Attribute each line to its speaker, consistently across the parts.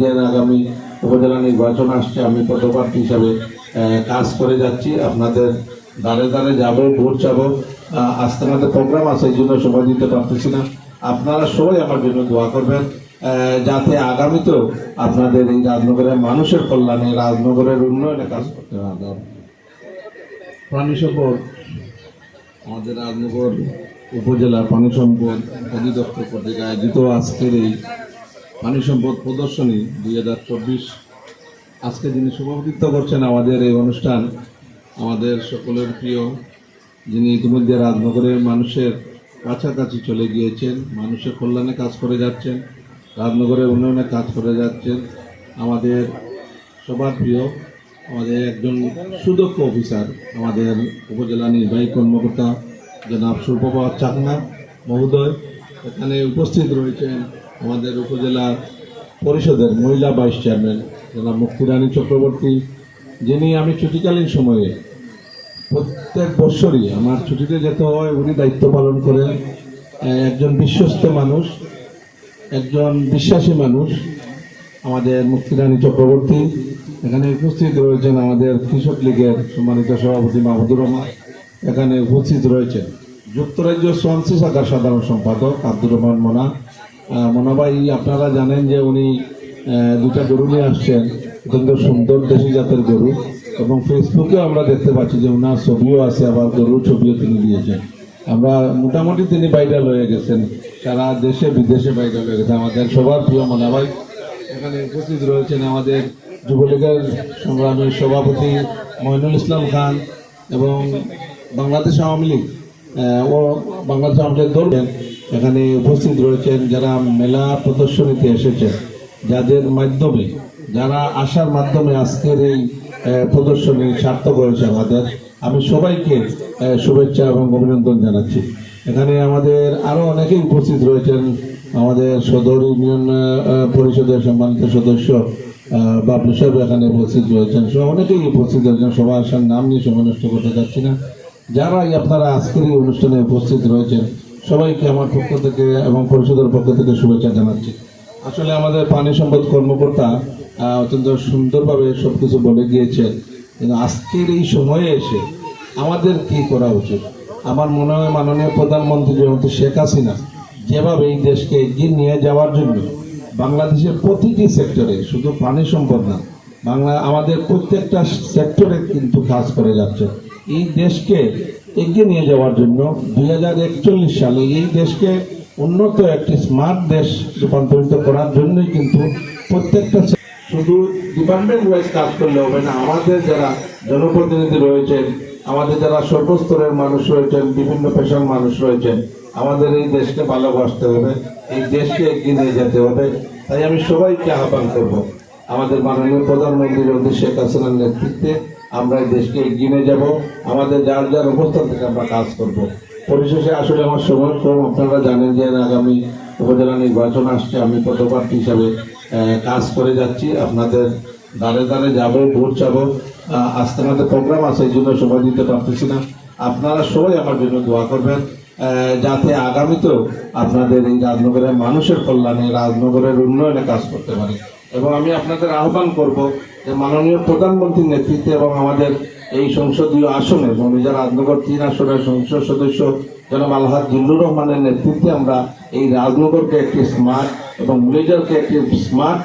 Speaker 1: যে আগামী উপজেলা নির্বাচন আসছে আমি পদপ্রার্থী হিসাবে কাজ করে যাচ্ছি। আপনাদের দাঁড়ে দাঁড়ে যাব ভোট যাব। আজকে আমাদের প্রোগ্রাম আছে এই জন্য সময় দিতে পারতেছি না। আপনারা সবাই আমার জন্য দোয়া করবেন যাতে আগামীতেও আপনাদের এই রাজনগরের মানুষের কল্যাণে রাজনগরের উন্নয়নে কাজ করতে পারবেন প্রাণী সম্পদ আমাদের রাজনগর উপজেলা পানি সম্পদ অধিদপ্তর কর্তৃক আয়োজিত আজকের এই পানি সম্পদ প্রদর্শনী দুই হাজার চব্বিশ। আজকে যিনি সভাপতিত্ব করছেন আমাদের এই অনুষ্ঠান, আমাদের সকলের প্রিয়, যিনি ইতিমধ্যে রাজনগরের মানুষের কাছাকাছি চলে গিয়েছেন, মানুষের কল্যাণে কাজ করে যাচ্ছেন, রাজনগরের উন্নয়নে কাজ করে যাচ্ছেন, আমাদের সবার প্রিয়, আমাদের একজন সুদক্ষ অফিসার, আমাদের উপজেলা নির্বাহী কর্মকর্তা জনাব সুপ্রভাত চাকনা মহোদয়। এখানে উপস্থিত রয়েছেন আমাদের উপজেলার পরিষদের মহিলা ভাইস চেয়ারম্যান জনাব মুক্তিরানী চক্রবর্তী, যিনি আমি ছুটিকালীন সময়ে প্রত্যেক বছরই আমার ছুটিতে যেতে হয়, উনি দায়িত্ব পালন করেন। একজন বিশ্বস্ত মানুষ, একজন বিশ্বাসী মানুষ, আমাদের মুক্তিরানী চক্রবর্তী। এখানে উপস্থিত রয়েছেন আমাদের কৃষক লীগের সম্মানিত সভাপতি মাহমুদুর রহমান। এখানে উপস্থিত রয়েছেন যুক্তরাজ্য সোয়ানসি শাখার সাধারণ সম্পাদক আব্দুর রহমান মোনা আহ, মোনা ভাই আপনারা জানেন যে উনি দুটা গরু নিয়ে আসছেন অত্যন্ত সুন্দর দেশি জাতের গরু এবং ফেসবুকে আমরা দেখতে পাচ্ছি যে ওনার ছবিও আছে আবার গরুর ছবিও তিনি দিয়েছেন। আমরা মোটামুটি তিনি ভাইরাল হয়ে গেছেন সারা দেশে বিদেশে ভাইরাল হয়ে গেছে। আমাদের সবার প্রিয় মোনা ভাই এখানে উপস্থিত রয়েছেন আমাদের যুবলীগের সংগ্রামী সভাপতি মইনুল ইসলাম খান এবং বাংলাদেশ আওয়ামী লীগ ও বাংলাদেশ আওয়ামী লীগ এখানে উপস্থিত রয়েছেন যারা মেলা প্রদর্শনীতে এসেছেন, যাদের মাধ্যমে, যারা আসার মাধ্যমে আজকের এই প্রদর্শনী সার্থক হয়েছে আমাদের। আমি সবাইকে শুভেচ্ছা এবং অভিনন্দন জানাচ্ছি। এখানে আমাদের আরও অনেকেই উপস্থিত রয়েছেন। আমাদের সদর ইউনিয়ন পরিষদের সম্মানিত সদস্য বাবলু সাহেব এখানে উপস্থিত রয়েছেন। সব অনেকেই উপস্থিত রয়েছেন। সবার আসার নাম নিয়ে সময় নষ্ট করতে যাচ্ছি না। যারাই আপনারা আজকের এই অনুষ্ঠানে উপস্থিত রয়েছেন সবাইকে আমার পক্ষ থেকে এবং পরিষদের পক্ষ থেকে শুভেচ্ছা জানাচ্ছি। আসলে আমাদের পানি সম্পদ কর্মকর্তা অত্যন্ত সুন্দরভাবে সব কিছু বলে গিয়েছেন। কিন্তু আজকের এই সময়ে এসে আমাদের কি করা উচিত? আমার মনে হয় মাননীয় প্রধানমন্ত্রী যেহেতু শেখ হাসিনা, যেভাবে এই দেশকে এগিয়ে নিয়ে যাওয়ার জন্য বাংলাদেশের প্রতিটি সেক্টরে শুধু পানি সম্পদ না, বাংলা আমাদের প্রত্যেকটা সেক্টরে কিন্তু কাজ করে যাচ্ছে। এই দেশকে এগিয়ে নিয়ে যাওয়ার জন্য দুই হাজার একচল্লিশ সালে এই দেশকে উন্নত একটি স্মার্ট দেশ রূপান্তরিত করার জন্যই কিন্তু প্রত্যেকটা শুধু ডিপার্টমেন্ট ওয়াইজ কাজ করলে হবে না, আমাদের যারা জনপ্রতিনিধি রয়েছেন, আমাদের যারা সর্বস্তরের মানুষ রয়েছেন, বিভিন্ন পেশার মানুষ রয়েছেন, আমাদের এই দেশকে ভালোবাসতে হবে, এই দেশকে এগিয়ে নিয়ে যেতে হবে। তাই আমি সবাইকে আহ্বান করব, আমাদের মাননীয় প্রধানমন্ত্রী শেখ হাসিনার নেতৃত্বে আমরা দেশকে এগিয়ে নিয়ে যাব। আমাদের যার যার অবস্থান থেকে আমরা কাজ করব। পরিশেষে আসলে আমার সময় কম। আপনারা জানেন যে আগামী উপজেলা নির্বাচন আসছে। আমি পদপ্রার্থী হিসাবে কাজ করে যাচ্ছি। আপনাদের দাঁড়ে দাঁড়ে যাব, ভোট যাব আজকে আমাদের প্রোগ্রাম আছে, এই জন্য সময় দিতে পারতেছি না। আপনারা সবাই আমার জন্য দোয়া করবেন যাতে আগামীতেও আপনাদের এই রাজনগরের মানুষের কল্যাণে, রাজনগরের উন্নয়নে কাজ করতে পারি। এবং আমি আপনাদের আহ্বান করব যে মাননীয় প্রধানমন্ত্রীর নেতৃত্বে এবং আমাদের এই সংসদীয় আসনে মমিজা রাজনগর তিন আসনের সংসদ সদস্য জনাব আলহাদ জিল্লুর রহমানের নেতৃত্বে আমরা এই রাজনগরকে একটি স্মার্ট এবং মমিজারকে একটি স্মার্ট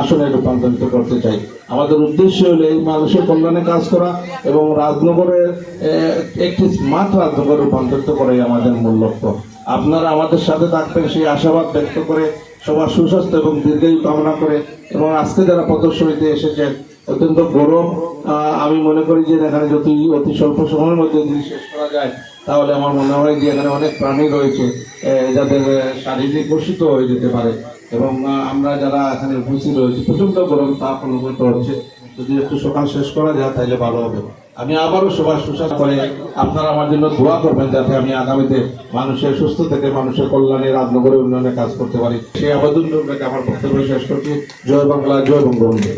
Speaker 1: আসনে রূপান্তরিত করতে চাই। আমাদের উদ্দেশ্য হলো এই মানুষের কল্যাণে কাজ করা এবং রাজনগরের একটি স্মার্ট রাজনগর রূপান্তরিত করাই আমাদের মূল লক্ষ্য। আপনারা আমাদের সাথে থাকবেন সেই আশাবাদ ব্যক্ত করে সবার সুস্বাস্থ্য এবং দীর্ঘায়ু কামনা করে এবং আজকে যারা প্রদর্শনীতে এসেছেন, অত্যন্ত গরম আমি মনে করি যে এখানে যদি অতি স্বল্প সময়ের মধ্যে যদি শেষ করা যায়, তাহলে আমার মনে হয় যে এখানে অনেক প্রাণী রয়েছে যাদের শারীরিক অসুস্থ হয়ে যেতে পারে। এবং আমরা যারা এখানে উপস্থিত রয়েছি প্রচণ্ড গরম তাপ অনুভূত হচ্ছে। যদি একটু সকাল শেষ করা যায়, তাহলে ভালো হবে। আমি আবারও সবার সুস্বাস্থ্য করে আপনারা আমার জন্য দোয়া করবেন যাতে আমি আগামীতে মানুষের সুস্থ থেকে মানুষের কল্যাণে রাজনগরের উন্নয়নে কাজ করতে পারি। সেই জন্য আমার বক্তব্য শেষ করছি। জয় বাংলা, জয় বঙ্গবন্ধু।